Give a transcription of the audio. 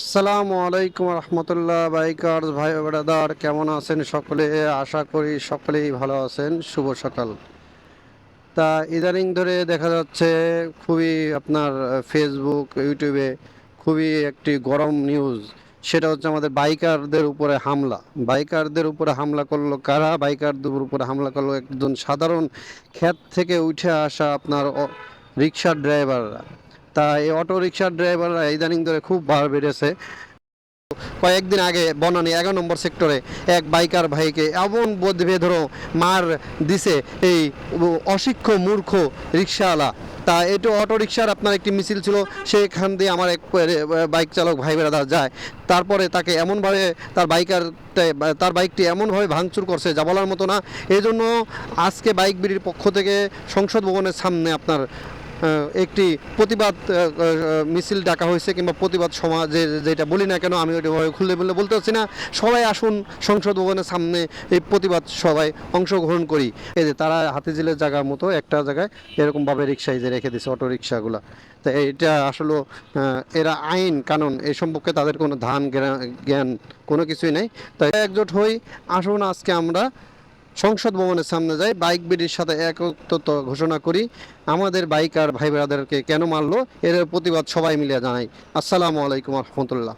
আসসালামু আলাইকুম রহমতুল্লাহ বাইকার ভাই ব্রাদার, কেমন আছেন সকলে? আশা করি সকলেই ভালো আছেন। শুভ সকাল। তা ইদানিং ধরে দেখা যাচ্ছে খুবই আপনার ফেসবুক ইউটিউবে খুবই একটি গরম নিউজ সেটা হচ্ছে আমাদের বাইকারদের উপরে হামলা। বাইকারদের উপরে হামলা করল কারা? বাইকারদের উপরে হামলা করল একজন সাধারণ ক্ষেত থেকে উঠে আসা আপনার রিক্সার ড্রাইভাররা তা এই অটো রিক্সার ড্রাইভাররা ইদানিং ধরে খুব বার বেড়েছে। কয়েকদিন আগে বনানী এগারো নম্বর সেক্টরে এক বাইকার ভাইকে এমন বোধবে ধরো মার দিছে এই অশিক্ষ মূর্খ রিক্সাওয়ালা তা এটা অটো রিক্সার আপনার একটি মিছিল ছিল, সেখান দিয়ে আমার এক বাইক চালক ভাই বেড়াদা যায়। তারপরে তাকে এমনভাবে তার বাইকার তার বাইকটি এমনভাবে ভাঙচুর করছে যা বলার মতো না। এই জন্য আজকে বাইক বিড়ির পক্ষ থেকে সংসদ ভবনের সামনে আপনার একটি প্রতিবাদ মিছিল ডাকা হয়েছে কিংবা প্রতিবাদ সমাজে যেটা বলি না কেন, আমি ওইটা ভাবে খুলে বললে বলতে পারছি না। সবাই আসুন, সংসদ ভবনের সামনে এই প্রতিবাদ সবাই অংশগ্রহণ করি। এই যে তারা হাতিঝিলের জায়গার মতো একটা জায়গায় এরকমভাবে রিক্সায় যে রেখে দিছে অটো রিক্সাগুলো তো এটা আসলে এরা আইন, কানুন, এই সম্পর্কে তাদের কোনো ধান জ্ঞান কোনো কিছুই নেই। তাই একজোট হই, আসুন আজকে আমরা সংসদ ভবনের সামনে যাই, বাইক বিডির সাথে একত্রত ঘোষণা করি, আমাদের বাইকার ভাই ব্রাদারকে কেন মারলো, এর প্রতিবাদ সবাই মিলে জানাই। আসসালামু আলাইকুম রহমতুল্লাহ।